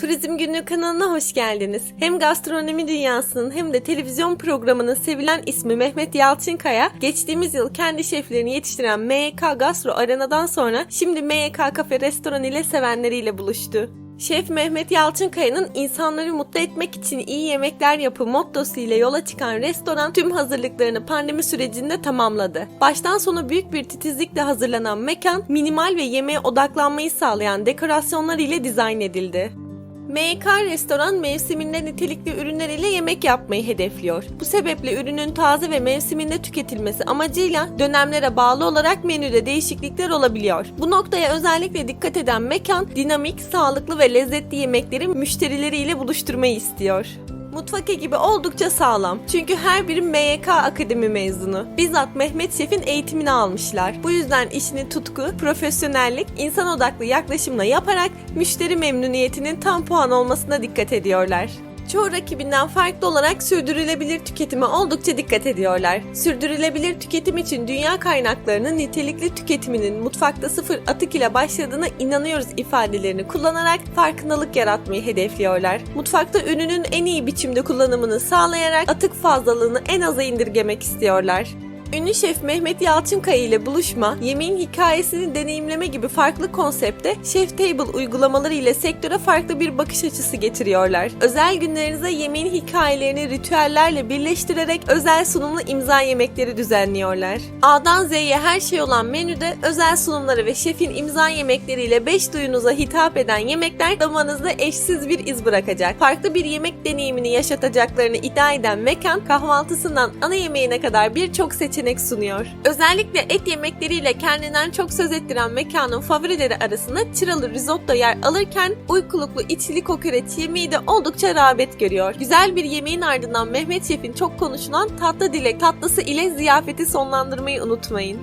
Turizm Günlüğü kanalına hoş geldiniz. Hem gastronomi dünyasının hem de televizyon programının sevilen ismi Mehmet Yalçınkaya, geçtiğimiz yıl kendi şeflerini yetiştiren MYK Gastro Arena'dan sonra şimdi MYK Kafe Restoran ile sevenleriyle buluştu. Şef Mehmet Yalçınkaya'nın insanları mutlu etmek için iyi yemekler yapı mottosu ile yola çıkan restoran tüm hazırlıklarını pandemi sürecinde tamamladı. Baştan sona büyük bir titizlikle hazırlanan mekan minimal ve yemeğe odaklanmayı sağlayan dekorasyonlar ile dizayn edildi. MK Restoran mevsiminde nitelikli ürünler ile yemek yapmayı hedefliyor. Bu sebeple ürünün taze ve mevsiminde tüketilmesi amacıyla dönemlere bağlı olarak menüde değişiklikler olabiliyor. Bu noktaya özellikle dikkat eden mekan, dinamik, sağlıklı ve lezzetli yemekleri müşterileriyle buluşturmayı istiyor. Mutfak ekibi oldukça sağlam. Çünkü her biri MYK Akademi mezunu. Bizzat Mehmet Şef'in eğitimini almışlar. Bu yüzden işini tutku, profesyonellik, insan odaklı yaklaşımla yaparak müşteri memnuniyetinin tam puan olmasına dikkat ediyorlar. Çoğu rakibinden farklı olarak sürdürülebilir tüketime oldukça dikkat ediyorlar. Sürdürülebilir tüketim için dünya kaynaklarının nitelikli tüketiminin mutfakta sıfır atık ile başladığına inanıyoruz ifadelerini kullanarak farkındalık yaratmayı hedefliyorlar. Mutfakta ürünün en iyi biçimde kullanımını sağlayarak atık fazlalığını en aza indirgemek istiyorlar. Ünlü şef Mehmet Yalçınkaya ile buluşma, yemeğin hikayesini deneyimleme gibi farklı konsepte Chef Table uygulamaları ile sektöre farklı bir bakış açısı getiriyorlar. Özel günlerinize yemeğin hikayelerini ritüellerle birleştirerek özel sunumlu imza yemekleri düzenliyorlar. A'dan Z'ye her şey olan menüde özel sunumları ve şefin imza yemekleriyle 5 duyunuza hitap eden yemekler damanızda eşsiz bir iz bırakacak. Farklı bir yemek deneyimini yaşatacaklarını iddia eden mekan kahvaltısından ana yemeğine kadar birçok seçenek sunuyor. Özellikle et yemekleriyle kendinden çok söz ettiren mekanın favorileri arasında çıralı risotto yer alırken uykuluklu içli kokoreç yemeği de oldukça rağbet görüyor. Güzel bir yemeğin ardından Mehmet Şef'in çok konuşulan tatlı dilek tatlısı ile ziyafeti sonlandırmayı unutmayın.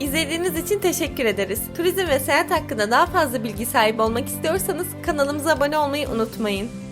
İzlediğiniz için teşekkür ederiz. Turizm ve seyahat hakkında daha fazla bilgi sahibi olmak istiyorsanız kanalımıza abone olmayı unutmayın.